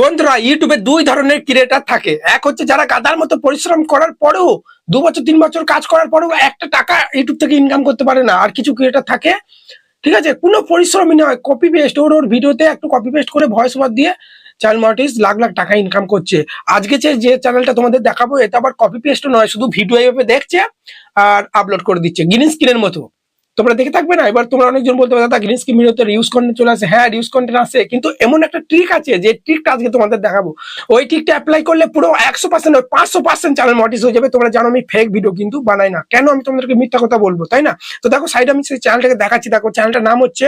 বন্ধুরা ইউটিউবে দুই ধরনের ক্রিয়েটার থাকে। এক হচ্ছে যারা গাদার মতো পরিশ্রম করার পরেও দু বছর, তিন বছর কাজ করার পরেও একটা টাকা ইউটিউব থেকে ইনকাম করতে পারে না। আর কিছু ক্রিয়েটার থাকে, ঠিক আছে? কোনো পরিশ্রমই নয় কপি পেস্ট ওর ওর ভিডিওতে একটু কপি পেস্ট করে ভয়েস ওভার দিয়ে চ্যানেল মনিটাইজ লাখ লাখ টাকা ইনকাম করছে। আজকে যে চ্যানেলটা তোমাদের দেখাবো, এটা আবার কপি পেস্ট নয়, শুধু ভিডিও এইভাবে দেখছে আর আপলোড করে দিচ্ছে গ্রিন স্ক্রিনের মতো। তোমরা দেখে থাকবে না? এবার তোমরা অনেকজন বলতে পারো, দাদা গ্রিন স্ক্রিন ভিডিওতে রিউজ কন্টেন্ট চলে আসে। হ্যাঁ রিউজ কন্টেন্ট আসে, কিন্তু এমন একটা ট্রিক আছে, যে ট্রিকটা আজকে তোমাদের দেখাবো। ওই ট্রিকটা অ্যাপ্লাই করলে পুরো একশো পার্সেন্ট ওই পাঁচশো পার্সেন্ট চ্যানেল মটিস হয়ে যাবে। তোমরা জানো আমি ফেক ভিডিও কিন্তু বানাই না। কেন আমি তোমাদেরকে মিথ্যা কথা বলব, তাই না? তো দেখো সাইড আমি সেই চ্যানেলটাকে দেখাচ্ছি। দেখো চ্যানেলটার নাম হচ্ছে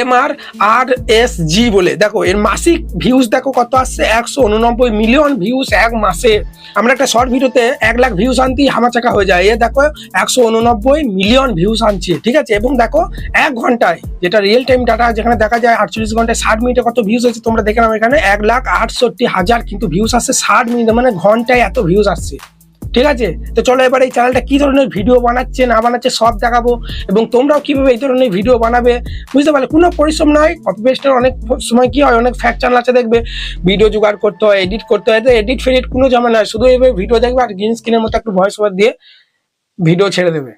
এম আর আর এস জি বলে। দেখো, এর মাসিক ভিউজ দেখো কত আসছে? একশো উননব্বই মিলিয়ন ভিউজ এক মাসে। আমরা একটা শর্ট ভিডিওতে এক লাখ ভিউজ আনতেই হামাচাকা হয়ে যায়। এ দেখো, একশো উননব্বই মিলিয়ন ভিউজ আনছে, ঠিক আছে? এবং দেখো, এক ঘন্টায়, যেটা রিয়েল টাইম ডাটা যেখানে দেখা যায় আটচল্লিশ ঘন্টায় ষাট মিনিটে কত ভিউজ হয়েছে, তোমরা দেখে নাও এখানে, এক লাখ আটষট্টি হাজার কিন্তু ভিউজ আসছে ষাট মিনিটে মানে ঘন্টায় এত ভিউজ আসছে। ঠিক আছে? তো চলো এবার এই চ্যানেলটা কী ধরনের ভিডিও বানাচ্ছে, না বানাচ্ছে সব দেখাবো এবং তোমরাও কীভাবে এই ধরনের ভিডিও বানাবে, বুঝতে পারলে? কোনো পরিশ্রম নয় কপি পেস্টের অনেক সময় কী হয়, অনেক ফ্যাক্ট চ্যানেল আছে দেখবে। ভিডিও জোগাড় করতে হয় এডিট করতে হয় তো এডিট ফেডিট কোনো জমা নয়, শুধু এভাবে ভিডিও দেখবে আর গ্রিন স্ক্রিনের মতো একটু ভয়েস ওভার দিয়ে ভিডিও ছেড়ে দেবে।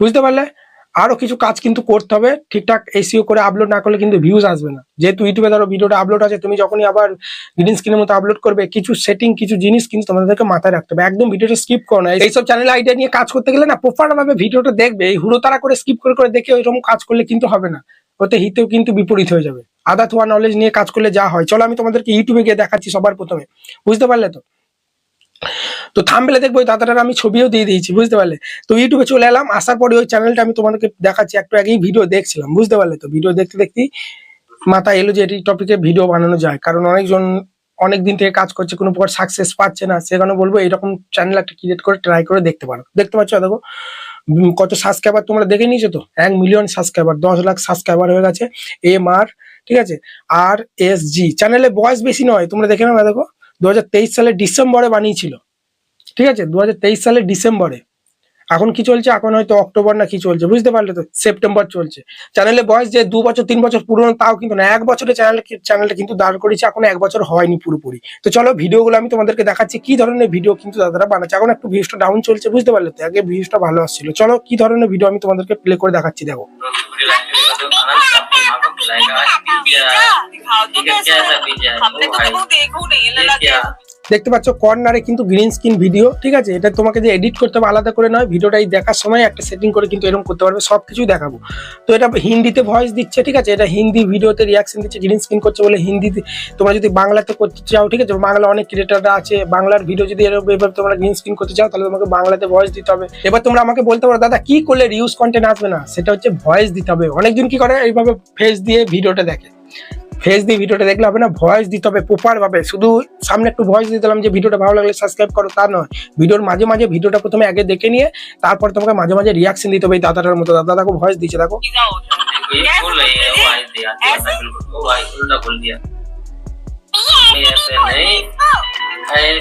বুঝতে পারলে? আরও কিছু কাজ কিন্তু করতে হবে। ঠিকঠাক এসিও করে আপলোড না করলে কিন্তু ভিউজ আসবে না। যেহেতু ইউটিউবে ধরো ভিডিওটা আপলোড আছে, তুমি যখনই আবার গ্রিন স্ক্রিনের মতো আপলোড করবে, কিছু সেটিং কিছু জিনিস কিন্তু তোমাদেরকে মাথায় রাখতে হবে। একদম ভিডিওটা স্কিপ করো না। এইসব চ্যানেল আইডিয়া নিয়ে কাজ করতে গেলে না প্রপার ভাবে ভিডিওটা দেখবে। এই হুড়োতারা করে স্কিপ করে করে দেখে ওইরকম কাজ করলে কিন্তু হবে না। ওতে হিতেও কিন্তু বিপরীত হয়ে যাবে। আদা থোয়া নলেজ নিয়ে কাজ করলে যা হয়। চলো আমি তোমাদেরকে ইউটিউবে গিয়ে দেখাচ্ছি সবার প্রথমে। বুঝতে পারলে তো? তো থামবেলে দেখব দাদাটার আমি ছবিও দিয়ে দিয়েছি, বুঝতে পারলে? তো ইউটিউবে চলে এলাম, আসার পরে ওই চ্যানেলটা আমি তোমাদেরকে দেখাচ্ছি, একটু আগেই ভিডিও দেখছিলাম, বুঝতে পারলে তো? ভিডিও দেখতে দেখতেই মাথা এলো যে এই টপিকে ভিডিও বানানো যায়, কারণ অনেকজন অনেক দিন থেকে কাজ করছে, কোনো প্রকার সাকসেস পাচ্ছে না সেখানে বলব এরকম চ্যানেল একটা ক্রিয়েট করে ট্রাই করে দেখতে পারো। দেখতে পাচ্ছ, দেখো কত সাবস্ক্রাইবার তোমরা দেখে নিয়েছো তো? এক মিলিয়ন সাবস্ক্রাইবার দশ লাখ সাবস্ক্রাইবার হয়ে গেছে এম আর ঠিক আছে? আর এস জি চ্যানেলে বয়স বেশি নয়, তোমরা দেখে নাও দেখো, দু সালের ডিসেম্বরে বানিয়েছিল। ঠিক আছে দু সালের ডিসেম্বরে এখন কি চলছে এখন হয়তো অক্টোবর না কি চলছে বুঝতে পারলে তো সেপ্টেম্বর চলছে চ্যানেলে বয়স যে দু বছর তিন বছর পুরনো তাও কিন্তু না এক বছরে চ্যানেল চ্যানেলটা কিন্তু দাঁড় করেছে এখন এক বছর হয়নি পুরোপুরি তো চলো ভিডিওগুলো আমি তোমাদেরকে দেখাচ্ছি কি ধরনের ভিডিও কিন্তু দাদারা বানাচ্ছে এখন একটু ভিউজটা ডাউন চলছে বুঝতে পারলে তো আগে ভিউজটা ভালো আসছিল চলো কি ধরনের ভিডিও আমি তোমাদেরকে প্লে করে দেখাচ্ছি দেখো दिखाओ तो कैसा है हमने तो कभी देखो नहीं है लगा দেখতে পাচ্ছ কর্নারে কিন্তু গ্রিন স্ক্রিন ভিডিও, ঠিক আছে? এটা তোমাকে যে এডিট করতে হবে আলাদা করে নয়, ভিডিওটাই দেখার সময় একটা সেটিং করে কিন্তু এরকম করতে পারবে সব কিছুই দেখাবো। তো এটা হিন্দিতে ভয়েস দিচ্ছে, ঠিক আছে? এটা হিন্দি ভিডিওতে রিয়াকশন দিচ্ছে গ্রিন স্ক্রিন করছে বলে হিন্দিতে, তোমরা যদি বাংলাতে করতে চাও, ঠিক আছে? বাংলা অনেক ক্রিয়েটাররা আছে, বাংলার ভিডিও যদি এরকম, এবার তোমরা গ্রিন স্ক্রিন করতে চাও, তাহলে তোমাকে বাংলাতে ভয়েস দিতে হবে। এবার তোমরা আমাকে বলতে পারো, দাদা, কি করলে রিউজ কন্টেন্ট আসবে না? সেটা হচ্ছে ভয়েস দিতে হবে। অনেকজন কি করে? এইভাবে ফেস দিয়ে ভিডিওটা দেখে। ফেস দিয়ে ভিডিওটা দেখলে হবে না ভয়েস দিতে হবে প্রপারভাবে শুধু সামনে একটু ভয়েস দিয়ে দিলাম যে ভিডিওটা ভালো লাগলে সাবস্ক্রাইব করো, তা নয়। ভিডিওর মাঝে মাঝে ভিডিওটা প্রথমে আগে দেখে নিয়ে, তারপর তোমাকে মাঝে মাঝে রিয়াকশন দিতে হবে এই দাদাটার মতো। দাদা দেখো ভয়েস দিচ্ছে দেখো।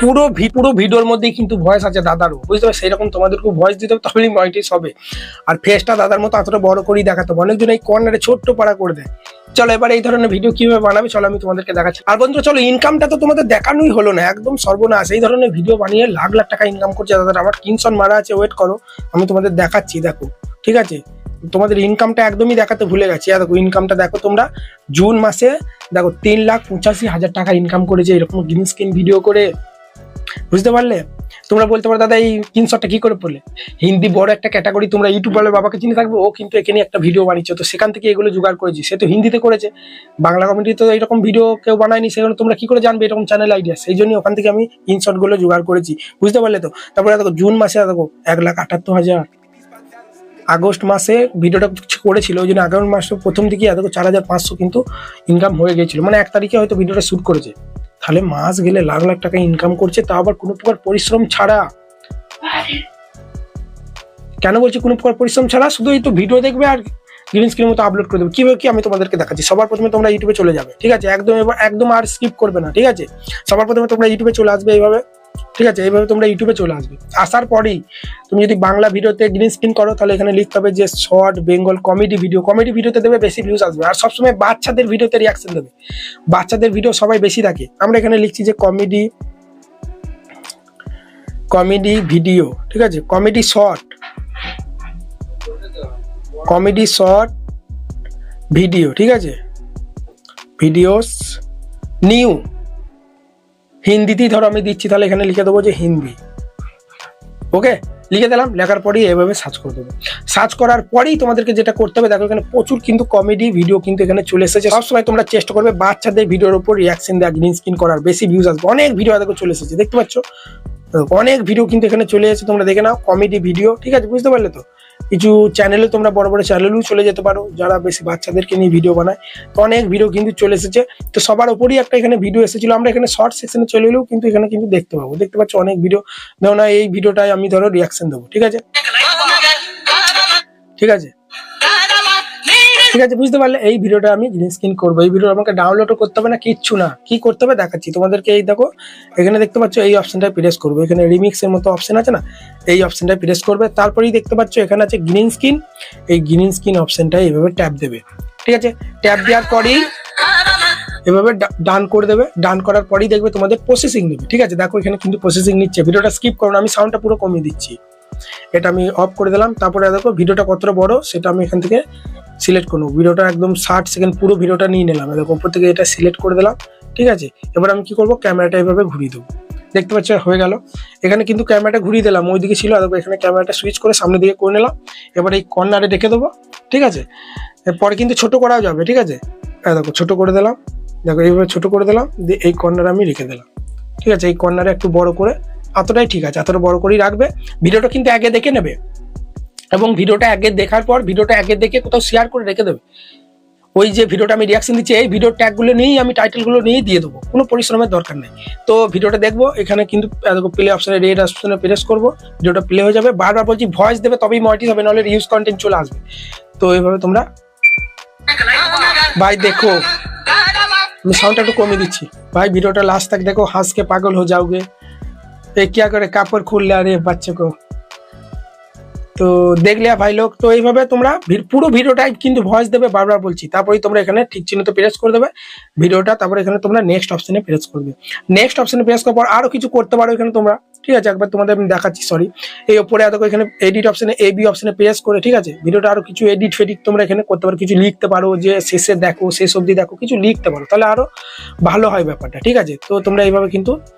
পুরো পুরো ভিডিওর মধ্যেই কিন্তু ভয়েস আছে দাদারও। বুঝতে পারছ? সেরকম তোমাদেরকে ভয়েস দিতে হবে, তবেই মনিটাইজ হবে। আর ফেসটা দাদার মতো এতটা বড় করেই দেখাতে হবে। অনেকজন এই কর্নারে ছোট্ট পাড়া করে দেয়। চলো এবার এই ধরনের ভিডিও কীভাবে বানাবে চলো আমি তোমাদেরকে দেখাচ্ছি। আর বন্ধুরা, চলো ইনকামটা তো তোমাদের দেখানোই হলো না, একদম সর্বনাশ। এই ধরনের ভিডিও বানিয়ে লাখ লাখ টাকা ইনকাম করছে দাদার আমার কিনসন মারা আছে ওয়েট করো, আমি তোমাদের দেখাচ্ছি, দেখো, ঠিক আছে? তোমাদের ইনকামটা একদমই দেখাতে ভুলে গেছি। দেখো ইনকামটা দেখো তোমরা, জুন মাসে দেখো তিন লাখ পঁচাশি হাজার টাকা ইনকাম করেছে, এরকম গ্রিন স্ক্রিন ভিডিও করে, বুঝতে পারলে? তোমরা বলতে পারো, দাদা, এই তিনশোটা কি করে পড়লে? হিন্দি বড় একটা ক্যাটাগরি তোমরা ইউটিউব বলে বাবাকে চিনে থাকবে, ও কিন্তু এখানে একটা ভিডিও বানিয়েছে। তো সেখান থেকে এগুলো জোগাড় করেছি। সে তো হিন্দিতে করেছে। বাংলা কমিটি তো এরকম ভিডিও কেউ বানায়নি সেগুলো তোমরা কি করে জানবে? এরকম চ্যানেল আইডিয়া সেই জন্য ওখান থেকে আমি ইনশর্টগুলো জোগাড় করেছি। বুঝতে পারলে তো? তারপরে দেখো, জুন মাসে দেখো, এক লাখ আটাত্তর হাজার। আগস্ট মাসে ভিডিওটা করেছিল, ওই জন্য আগস্ট মাসে প্রথম দিকে দেখো, চার হাজার পাঁচশো কিন্তু ইনকাম হয়ে গেছিল মানে এক তারিখে হয়তো ভিডিওটা শ্যুট করেছে। তাহলে মাস গেলে লাখ লাখ টাকা ইনকাম করছে তা আবার কোনো প্রকার পরিশ্রম ছাড়া। কেন বলছি কোনো প্রকার পরিশ্রম ছাড়া? শুধু এই তো ভিডিও দেখবে আর গ্রিন স্ক্রিনের মতো আপলোড করে দেবে। কীভাবে কি আমি তোমাদেরকে দেখাচ্ছি? সবার প্রথমে তোমরা ইউটিউবে চলে যাবে ঠিক আছে? একদম এবার একদম আর স্কিপ করবে না ঠিক আছে? সবার প্রথমে তোমরা ইউটিউবে চলে আসবে এইভাবে। ঠিক আছে এইভাবে তোমরা ইউটিউবে চলে আসবে। আসার পরেই তুমি যদি বাংলা ভিডিওতে গ্রিন স্ক্রিন করো, তাহলে এখানে লিখতে হবে যে short Bengal comedy video comedy ভিডিওতে দেবে, বেশি ভিউজ আসবে। আর সবসময় বাচ্চাদের ভিডিওতে রিয়াকশন দেবে। বাচ্চাদের ভিডিও সবাই বেশি থাকে আমরা এখানে লিখছি যে কমেডি কমেডি ভিডিও ঠিক আছে? Comedy short comedy short video ঠিক আছে? ভিডিওস নিউ হিন্দিতেই ধরো আমি দিচ্ছি, তাহলে এখানে লিখে দেবো যে হিন্দি। ওকে? লিখে দিলাম, লেখার পরেই এভাবে সার্চ করে দেবো। সার্চ করার পরেই তোমাদেরকে যেটা করতে হবে, দেখো এখানে প্রচুর কিন্তু কমেডি ভিডিও কিন্তু এখানে চলে এসেছে। সবসময় তোমরা চেষ্টা করবে বাচ্চাদের ভিডিওর উপর রিয়াকশন দেওয়া গ্রিন স্ক্রিন করার, বেশি ভিউজ আসবে। অনেক ভিডিও দেখো চলে এসেছে, দেখতে পাচ্ছ? অনেক ভিডিও কিন্তু এখানে চলে এসেছে, তোমরা দেখে নাও কমেডি ভিডিও ঠিক আছে, বুঝতে পারলে তো? কিছু চ্যানেলে তোমরা বড় বড় চ্যানেলেও চলে যেতে পারো, যারা বেশি বাচ্চাদেরকে নিয়ে ভিডিও বানায়। তো অনেক ভিডিও কিন্তু চলে এসেছে। তো সবার ওপরই একটা এখানে ভিডিও এসেছিল। আমরা এখানে শর্ট সেকশনে চলে এলেও কিন্তু এখানে কিন্তু দেখতে পাবো। দেখতে পাচ্ছ অনেক ভিডিও ধরো না, এই ভিডিওটায় আমি ধরো রিয়াকশন দেবো, ঠিক আছে? ঠিক আছে? ঠিক আছে, বুঝতে পারলে এই ভিডিওটা আমি গ্রিন স্ক্রিন করব। এই ভিডিও আমাকে ডাউনলোডও করতে হবে না, কিচ্ছু না। কি করতে হবে দেখাচ্ছি। তোমাদেরকে এই দেখো, এখানে দেখতে পাচ্ছ এই অপশনটা প্রেস করব। এখানে রিমিক্স এর মতো অপশন আছে না? এই অপশনটা প্রেস করবে। তারপরেই দেখতে পাচ্ছ এখানে আছে গ্রিন স্ক্রিন এই গ্রিন স্ক্রিন অপশনটা এইভাবে ট্যাপ দেবে। ঠিক আছে? ট্যাপ দেওয়ার পরেই এভাবে ডান করে দেবে। ডান করার পরেই দেখবে তোমাদের প্রসেসিং নেবে। ঠিক আছে? দেখো এখানে কিন্তু প্রসেসিং নিচ্ছে। ভিডিওটা স্কিপ করো আমি সাউন্ডটা পুরো কমিয়ে দিচ্ছি। এটা আমি অফ করে দিলাম। তারপরে দেখো ভিডিওটা কতটা বড়, সেটা আমি এখান থেকে সিলেক্ট করব। ভিডিওটা একদম ষাট সেকেন্ড পুরো ভিডিওটা নিয়ে নিলাম। দেখো, উপর থেকে এটা সিলেক্ট করে দিলাম, ঠিক আছে? এবার আমি কি করব? ক্যামেরাটা এভাবে ঘুরিয়ে দেবো। দেখতে পাচ্ছ, হয়ে গেল। এখানে কিন্তু ক্যামেরাটা ঘুরিয়ে দিলাম। ওইদিকে ছিল, আর দেখো, এখানে ক্যামেরাটা সুইচ করে সামনের দিকে করে নিলাম। এবার এই কর্নারে রেখে দেবো, ঠিক আছে? এরপরে কিন্তু ছোট করাও যাবে, ঠিক আছে? এই দেখো, ছোট করে দিলাম। দেখো, এইভাবে ছোট করে দিলাম। দিয়ে এই কর্নারে আমি রেখে দিলাম, ঠিক আছে? এই কর্নারে একটু বড় করে এতটাই ঠিক আছে, এতটা বড় করেই রাখবে। ভিডিওটা কিন্তু আগে দেখে নেবে। এবং ভিডিওটা আগে দেখার পর ভিডিওটা আগে দেখে কোথাও শেয়ার করে রেখে দেবে। ওই যে ভিডিওটা আমি রিয়াকশন দিচ্ছি, এই ভিডিও ট্যাগুলো নিয়েই আমি টাইটেলগুলো নিয়েই দিয়ে দেবো। কোনো পরিশ্রমের দরকার নেই। তো ভিডিওটা দেখব, এখানে কিন্তু প্লে অপশানে রেড অপশানে প্রেস করব। ভিডিওটা প্লে হয়ে যাবে। বারবার বলছি ভয়েস দেবে, তবেই ময়টি হবে, নাহলে রিউজ কন্টেন্ট চলে আসবে। তো এইভাবে তোমরা ভাই দেখো, আমি সাউন্ডটা একটু কমিয়ে দিচ্ছি। ভাই, ভিডিওটা লাস্ট থাক, দেখো হাসকে পাগল হয়ে যাওগে। क्या करे কাপড় খুললে আরে বাচ্চা কো তো দেখলে ভাই লোক তো এইভাবে তোমরা ভি- পুরো ভিডিওটাই কিন্তু ভয়েস দেবে বারবার বলছি তারপরেই তোমরা এখানে ঠিক চিহ্নতে প্রেস করে দেবে ভিডিওটা তারপরে এখানে তোমরা নেক্সট অপশনে প্রেস করবে নেক্সট অপশনে প্রেস করার পর আরো কিছু করতে পারো এখানে তোমরা ঠিক আছে একবার তোমাদের আমি দেখাচ্ছি সরি এই ওপরে এত এখানে এডিট অপশনে এ বি অপশনে প্রেস করে ঠিক আছে ভিডিওটা আরো কিছু এডিট ফেডিট তোমরা এখানে করতে পারো কিছু লিখতে পারো যে শেষে দেখো শেষ অবধি দেখো কিছু লিখতে পারো তাহলে আরো ভালো হয় ব্যাপারটা ঠিক আছে তো তোমরা এইভাবে কিন্তু নে-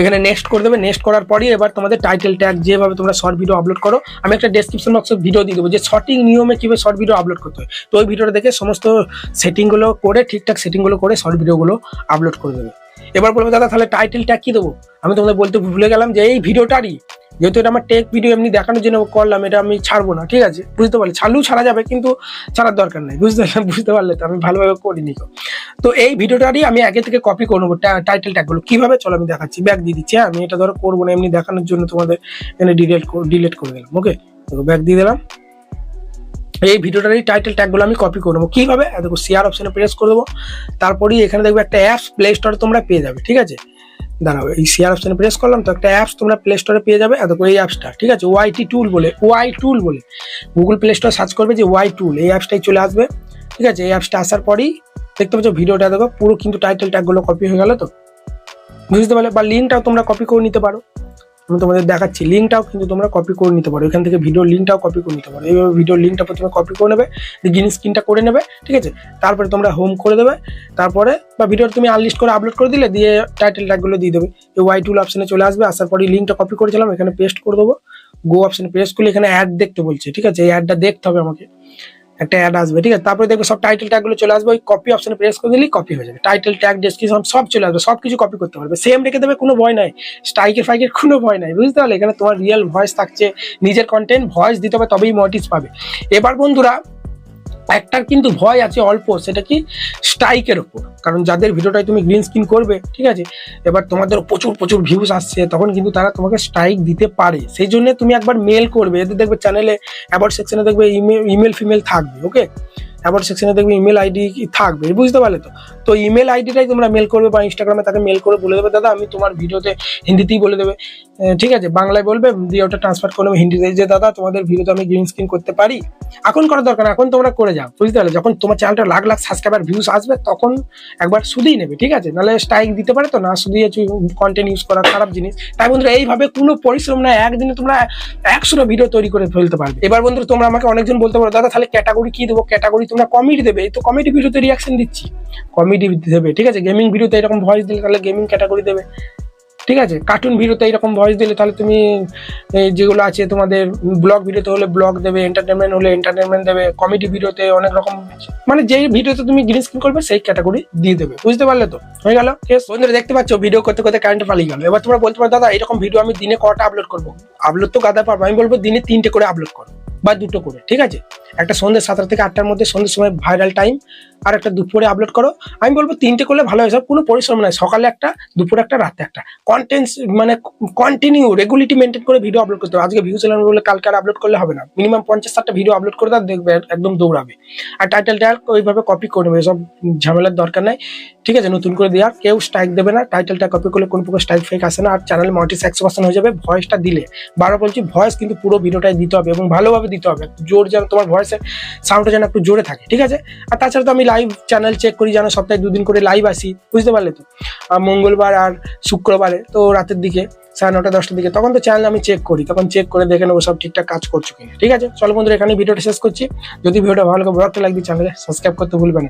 এখানে নেক্সট করে দেবে। নেক্সট করার পরই এবার তোমাদের টাইটেল ট্যাগ যেভাবে তোমরা শর্ট ভিডিও আপলোড করো, আমি একটা ডেসক্রিপশন বক্সে ভিডিও দিয়ে দেবো যে সঠিক নিয়মে কীভাবে শর্ট ভিডিও আপলোড করতে হয়। তো ওই ভিডিওটা দেখে সমস্ত সেটিংগুলো করে, ঠিকঠাক সেটিংগুলো করে শর্ট ভিডিওগুলো আপলোড করে দেবে। এবার বলবে, দাদা, তাহলে টাইটেল ট্যাগ কী দেবো? আমি তোমাদের বলতে ভুলে গেলাম যে এই ভিডিওটারই যেহেতু এটা আমার টেক ভিডিও এমনি দেখানোর জন্য করলাম, এটা আমি ছাড়বো না, ঠিক আছে? বুঝতে পারলে, ছাড়লেও ছাড়া যাবে, কিন্তু ছাড়ার দরকার নেই, বুঝতে বুঝতে পারলে তো আমি ভালোভাবে করিনি তো তো এই ভিডিওটারই আমি আগে থেকে কপি করে নেব টাইটেল ট্যাগগুলো কীভাবে চলো আমি দেখাচ্ছি ব্যাগ দিয়ে দিচ্ছি হ্যাঁ? আমি এটা ধরো করব না, এমনি দেখানোর জন্য তোমাদের এখানে ডিলেট ডিলেট করে দিলাম ওকে ব্যাগ দিয়ে দিলাম। এই ভিডিওটারই টাইটেল ট্যাগগুলো আমি কপি করে নেব। কীভাবে? এই দেখো শেয়ার অপশানে প্রেস করে দেবো। তারপরেই এখানে দেখব একটা অ্যাপস প্লে স্টোরে তোমরা পেয়ে যাবে, ঠিক আছে? দাঁড়াও, এই শেয়ার অপশানে প্রেস করলাম তো একটা অ্যাপস তোমরা প্লে স্টোরে পেয়ে যাবে। এত এই অ্যাপসটা ঠিক আছে? ওয়াইটি টুল বলে ওয়াই টুল বলে। গুগল প্লে স্টোরে সার্চ করবে যে ওয়াই টুল এই অ্যাপসটাই চলে আসবে। ঠিক আছে? এই অ্যাপসটা আসার পরেই দেখতে পাচ্ছ ভিডিওটা, দেখো, পুরো কিন্তু টাইটেল ট্যাগগুলো কপি হয়ে গেল তো। বুঝতে পারলে? বা লিঙ্কটাও তোমরা কপি করে নিতে পারো। আমি তোমাদের দেখাচ্ছি। লিঙ্কটাও কিন্তু তোমরা কপি করে নিতে পারো। এখান থেকে ভিডিও লিঙ্কটাও কপি করে নিতে পারো। এইভাবে ভিডিও লিঙ্কটা প্রথমে কপি করে নেবে গ্রিন স্ক্রিনটা করে নেবে, ঠিক আছে? তারপরে তোমরা হোম করে দেবে। তারপরে বা ভিডিও তুমি আনলিস্ট করে আপলোড করে দিলে, দিয়ে টাইটেল ট্যাগগুলো দিয়ে দেবে। এই ওয়াই টুল অপশানে চলে আসবে। আসার পরে লিঙ্কটা কপি করেছিলাম এখানে পেস্ট করে দেবো। গো অপশনে প্রেস করলে এখানে অ্যাড দেখতে বলছে, ঠিক আছে? এই অ্যাডটা দেখতে হবে আমাকে। একটা অ্যাড আসবে, ঠিক আছে? তারপরে দেখবে সব টাইটেল ট্যাগগুলো চলে আসবে, ওই কপি অপশনে প্রেস করে দিলেই কপি হয়ে যাবে। টাইটেল ট্যাগ ডেসক্রিপশন সব চলে আসবে সব কিছু কপি করতে পারবে। সেম রেখে দেবে, কোনো ভয় নাই। স্ট্রাইকের ফাইকের কোনো ভয় নাই, বুঝতে পারলে? এখানে তোমার রিয়েল ভয়েস থাকছে, নিজের কন্টেন্ট ভয়েস দিতে হবে, তবেই মটিস পাবে। এবার বন্ধুরা একটার কিন্তু ভয় আছে অল্প, সেটা কি স্ট্রাইকের ওপর কারণ যাদের ভিডিওটাই তুমি গ্রিন স্ক্রিন করবে, ঠিক আছে, এবার তোমাদের প্রচুর প্রচুর ভিউজ আসছে, তখন কিন্তু তারা তোমাকে স্ট্রাইক দিতে পারে। সেই জন্য তুমি একবার মেল করবে, এদের দেখবে চ্যানেলে অ্যাবাউট সেকশনে দেখবে ইমেল ইমেল ফিমেল থাকবে ওকে অ্যাবাউট সেকশনে দেখবে ইমেল আইডি থাকবে বুঝতে পারলে তো? তো ইমেল আইডিটাই তোমরা মেল করবে বা ইনস্টাগ্রামে তাকে মেল করে বলে দেবে, দাদা, আমি তোমার ভিডিওতে হিন্দিতেই বলে দেবে। ঠিক আছে, বাংলায় বলবে, দিয়ে ওটা ট্রান্সফার করে হিন্দিতে। যে, দাদা, তোমাদের ভিডিওতে আমি গ্রিন স্ক্রিন করতে পারি? এখন করার দরকার এখন তোমরা করে যাও। বুঝতে পারলে? যখন তোমার চ্যানেলটা লাখ লাখ সাবস্ক্রাইবার ভিউজ আসবে, তখন একবার শুধুই নেবে, ঠিক আছে? নাহলে স্ট্রাইক দিতে পারে তো, না শুধুই কন্টেন্ট ইউজ করা খারাপ জিনিস। তাই বন্ধুরা, এইভাবে কোনো পরিশ্রম না, একদিনে তোমরা একশোটা ভিডিও তৈরি করে ফেলতে পারবে। এবার বন্ধুরা, তোমরা আমাকে অনেকজন বলতে পারো, দাদা, তাহলে ক্যাটাগরি কি দেবো? ক্যাটাগরি তোমরা কমেডি দেবে, এই তো কমেডি ভিডিওতে রিয়াকশন দিচ্ছি। কমেডি দেবে, ঠিক আছে? গেমিং ভিডিওতে এরকম ভয়েস দিলে তাহলে গেমিং ক্যাটাগরি দেবে। ঠিক আছে? কার্টুন ভিডিওতে এরকম ভয়েস দিলে তাহলে তুমি যেগুলো আছে তোমাদের ব্লগ ভিডিওতে হলে ব্লগ দেবে এন্টারটেনমেন্ট হলে এন্টারটেনমেন্ট দেবে কমেডি ভিডিওতে অনেক রকম মানে যেই ভিডিওতে তুমি গ্রিন স্ক্রিন করবে, সেই ক্যাটাগরি দিয়ে দেবে। বুঝতে পারলে তো? হয়ে গেল? বন্ধুরা, দেখতে পাচ্ছ ভিডিও করতে করতে কারেন্ট পালিয়ে গেল। এবার তোমরা বলতে পারো, দাদা, এরকম ভিডিও আমি দিনে কটা আপলোড করব? আপলোড তো গাদা পারব, আমি বলব দিনে তিনটে করে আপলোড করো। বা দুটো করে, ঠিক আছে? একটা সন্ধ্যে সাতটা থেকে আটটার মধ্যে সন্ধ্যের সময় ভাইরাল টাইম আর একটা দুপুরে আপলোড করো। আমি বলব তিনটে করলে ভালো হয়, সব কোনো পরিশ্রম নাই। সকালে একটা, দুপুরে একটা, রাতে একটা। কন্টেন্ট মানে কন্টিনিউ রেগুলিটি মেনটেন করে ভিডিও আপলোড করতে হবে। আজকে ভিউ চ্যানেল বলে কালকে আর আপলোড করলে হবে না। মিনিমাম পঞ্চাশ ষাটটা ভিডিও আপলোড করে তার দেখবে একদম দৌড়াবে। আর টাইটেলটা ওইভাবে কপি করে নেবে, সব ঝামেলার দরকার নাই। ঠিক আছে, নতুন করে দেওয়ার কেউ স্ট্রাইক দেবে না। টাইটেলটা কপি করলে কোনো প্রকার স্ট্রাইক ফেক আসে না। আর চ্যানেল মনিটাইজ একশো পার্সেন্ট হয়ে যাবে ভয়েসটা দিলে। বারো বলছি ভয়েস কিন্তু পুরো ভিডিওটাই দিতে হবে এবং ভালোভাবে দিতে হবে। জোর যেন তোমার ভয়েসের সাউন্ডটা যেন একটু জোরে থাকে, ঠিক আছে? আর তাছাড়া তো আমি লাইভ চ্যানেল চেক করি, যেন সপ্তাহে দুদিন করে লাইভ আসি, বুঝতে পারলে তো? আর মঙ্গলবার আর শুক্রবারে, তো রাতের দিকে, সাড়ে নটা দশটার দিকে, তখন তো চ্যানেল আমি চেক করি, তখন চেক করে দেখে নেব সব ঠিকঠাক কাজ করছ কিনা, ঠিক আছে? চলো বন্ধুরা এখানে ভিডিওটা শেষ করছি। যদি ভিডিওটা ভালো লাগে বড় লাগবে চ্যানেলে সাবস্ক্রাইব করতে ভুলবেন না।